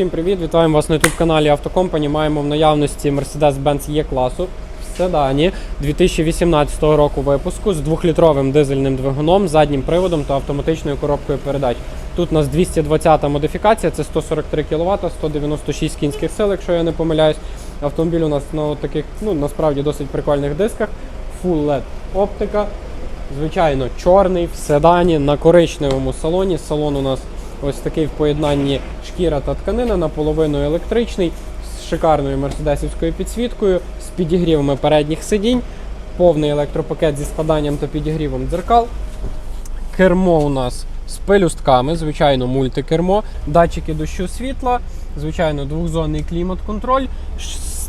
Всім привіт! Вітаємо вас на youtube каналі Автокомпані. Маємо в наявності Mercedes-Benz E-класу в седані 2018 року випуску з 2-літровим дизельним двигуном, заднім приводом та автоматичною коробкою передач. Тут у нас 220-та модифікація, це 143 кВт, 196 кінських сил, якщо я не помиляюсь. Автомобіль у нас на таких, ну насправді досить прикольних дисках. Full LED оптика. Звичайно, чорний в седані на коричневому салоні. Салон у нас ось такий в поєднанні шкіра та тканина, наполовину електричний, з шикарною мерседесівською підсвіткою, з підігрівами передніх сидінь, повний електропакет зі складанням та підігрівом дзеркал. Кермо у нас з пелюстками, звичайно, мультикермо, датчики дощу світла, звичайно, двохзонний клімат-контроль.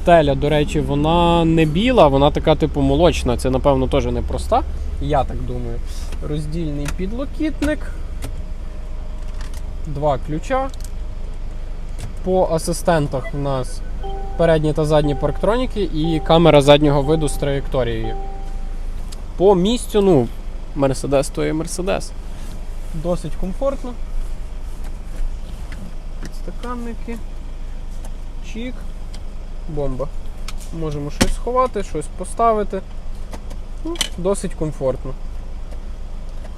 Стеля, до речі, вона не біла, вона така, типу, молочна. Це, напевно, теж не проста. Я так думаю. Роздільний підлокітник. Два ключа. По асистентах у нас передні та задні парктроніки і камера заднього виду з траєкторією. По місцю, ну, Мерседес то є Мерседес. Досить комфортно. Підстаканники. Чік. Бомба. Можемо щось сховати, щось поставити. Ну, досить комфортно.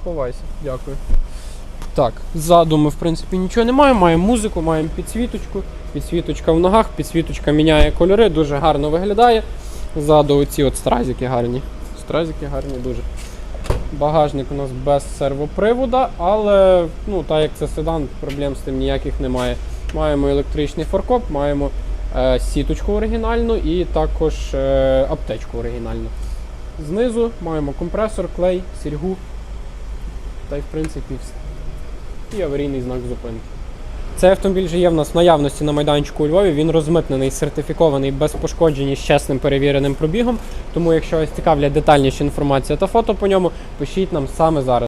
Ховайся, дякую. Так, ззаду ми, в принципі, нічого не маємо. Маємо музику, маємо підсвіточку. Підсвіточка в ногах, підсвіточка міняє кольори, дуже гарно виглядає. Ззаду оці от стразики гарні. Стразики гарні дуже. Багажник у нас без сервопривода, але ну, так як це седан, проблем з тим ніяких немає. Маємо електричний форкоп, маємо е, сіточку оригінальну і також е, аптечку оригінальну. Знизу маємо компресор, клей, сіргу. Та й в принципі все. І аварійний знак зупинки. Цей автомобіль вже є в нас в наявності на майданчику у Львові. Він розмитнений, сертифікований без пошкоджень з чесним перевіреним пробігом. Тому, якщо вас цікавлять детальніша інформація та фото по ньому, пишіть нам саме зараз.